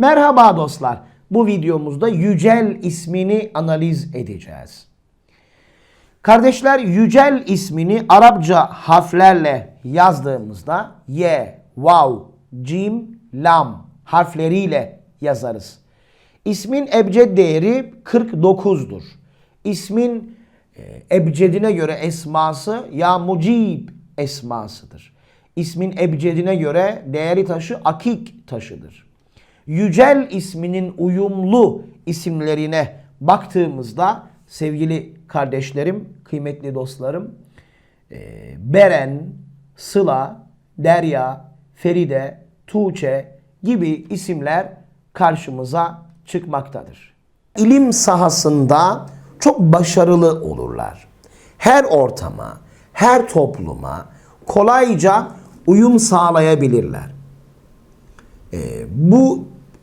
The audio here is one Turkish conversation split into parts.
Merhaba dostlar. Bu videomuzda Yücel ismini analiz edeceğiz. Kardeşler Yücel ismini Arapça harflerle yazdığımızda Y, Vav, Cim, Lam harfleriyle yazarız. İsmin ebced değeri 49'dur. İsmin e, ebcedine göre esması ya mucib esmasıdır. İsmin ebcedine göre değeri taşı akik taşıdır. Yücel isminin uyumlu isimlerine baktığımızda sevgili kardeşlerim, kıymetli dostlarım, e, Beren, Sıla, Derya, Feride, Tuğçe gibi isimler karşımıza çıkmaktadır. İlim sahasında çok başarılı olurlar. Her ortama, her topluma kolayca uyum sağlayabilirler. Ee, bu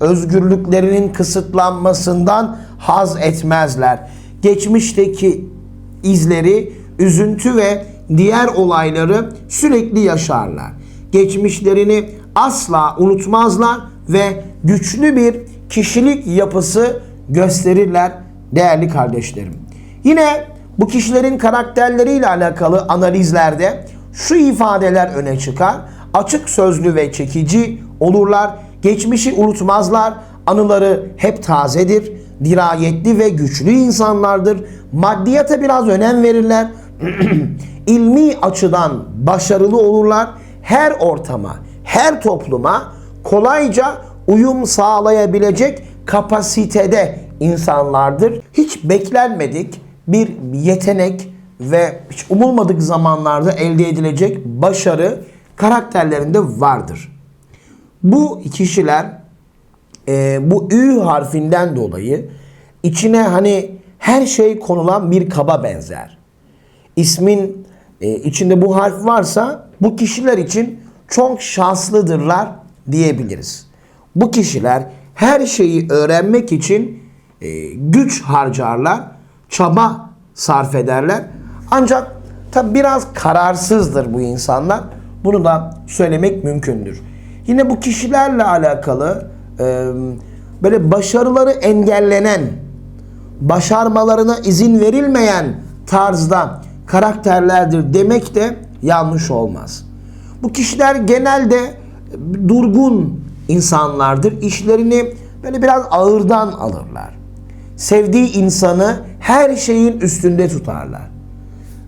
Özgürlüklerinin kısıtlanmasından haz etmezler. Geçmişteki izleri, üzüntü ve diğer olayları sürekli yaşarlar. Geçmişlerini asla unutmazlar ve güçlü bir kişilik yapısı gösterirler değerli kardeşlerim. Yine bu kişilerin karakterleriyle alakalı analizlerde şu ifadeler öne çıkar. Açık sözlü ve çekici olurlar. Geçmişi unutmazlar. Anıları hep tazedir. Dirayetli ve güçlü insanlardır. Maddiyata biraz önem verirler. İlmi açıdan başarılı olurlar. Her ortama, her topluma kolayca uyum sağlayabilecek kapasitede insanlardır. Hiç beklenmedik bir yetenek ve hiç umulmadık zamanlarda elde edilecek başarı karakterlerinde vardır. Bu kişiler e, bu Ü harfinden dolayı içine hani her şey konulan bir kaba benzer. İsmin e, içinde bu harf varsa bu kişiler için çok şanslıdırlar diyebiliriz. Bu kişiler her şeyi öğrenmek için e, güç harcarlar, çaba sarf ederler. Ancak tabi biraz kararsızdır bu insanlar. Bunu da söylemek mümkündür. Yine bu kişilerle alakalı e, böyle başarıları engellenen, başarmalarına izin verilmeyen tarzda karakterlerdir demek de yanlış olmaz. Bu kişiler genelde durgun insanlardır. İşlerini böyle biraz ağırdan alırlar. Sevdiği insanı her şeyin üstünde tutarlar.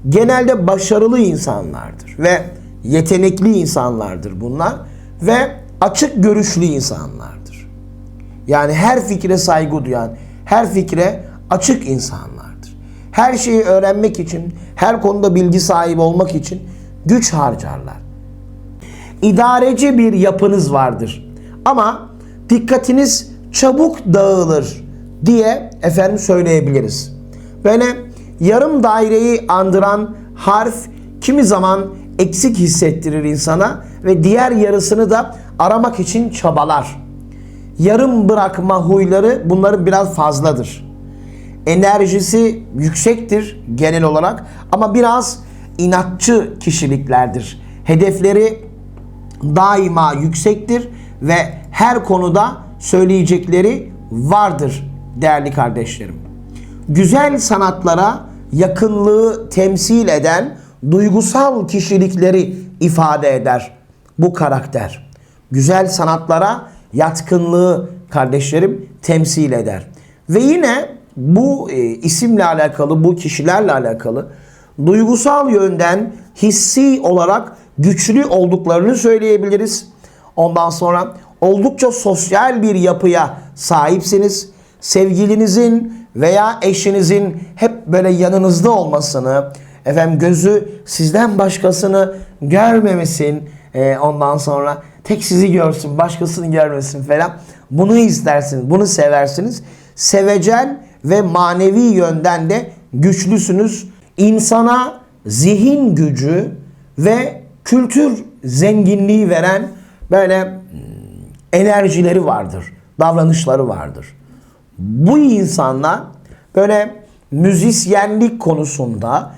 Genelde başarılı insanlardır ve yetenekli insanlardır bunlar ve açık görüşlü insanlardır. Yani her fikre saygı duyan, her fikre açık insanlardır. Her şeyi öğrenmek için, her konuda bilgi sahibi olmak için güç harcarlar. İdareci bir yapınız vardır. Ama dikkatiniz çabuk dağılır diye efendim söyleyebiliriz. Böyle yarım daireyi andıran harf kimi zaman eksik hissettirir insana ve diğer yarısını da aramak için çabalar. Yarım bırakma huyları bunların biraz fazladır. Enerjisi yüksektir genel olarak ama biraz inatçı kişiliklerdir. Hedefleri daima yüksektir ve her konuda söyleyecekleri vardır değerli kardeşlerim. Güzel sanatlara yakınlığı temsil eden duygusal kişilikleri ifade eder bu karakter. Güzel sanatlara yatkınlığı kardeşlerim temsil eder. Ve yine bu e, isimle alakalı, bu kişilerle alakalı duygusal yönden hissi olarak güçlü olduklarını söyleyebiliriz. Ondan sonra oldukça sosyal bir yapıya sahipsiniz. Sevgilinizin veya eşinizin hep böyle yanınızda olmasını, efendim gözü sizden başkasını görmemesin, e, ondan sonra tek sizi görsün, başkasını görmesin falan. bunu istersiniz, bunu seversiniz. Sevecen ve manevi yönden de güçlüsünüz. İnsana zihin gücü ve kültür zenginliği veren böyle hmm, enerjileri vardır, davranışları vardır. Bu insanlar böyle müzisyenlik konusunda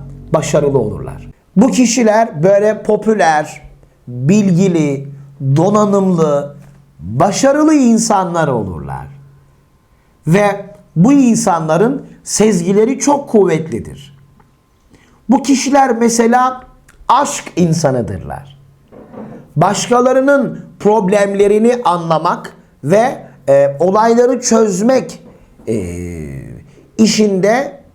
başarılı olurlar. Bu kişiler böyle popüler, bilgili, donanımlı, başarılı insanlar olurlar. Ve bu insanların sezgileri çok kuvvetlidir. Bu kişiler mesela aşk insanıdırlar. Başkalarının problemlerini anlamak ve e, olayları çözmek e, işinde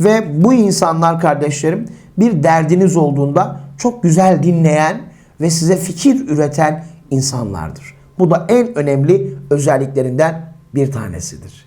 Ve bu insanlar kardeşlerim bir derdiniz olduğunda çok güzel dinleyen ve size fikir üreten insanlardır. Bu da en önemli özelliklerinden bir tanesidir.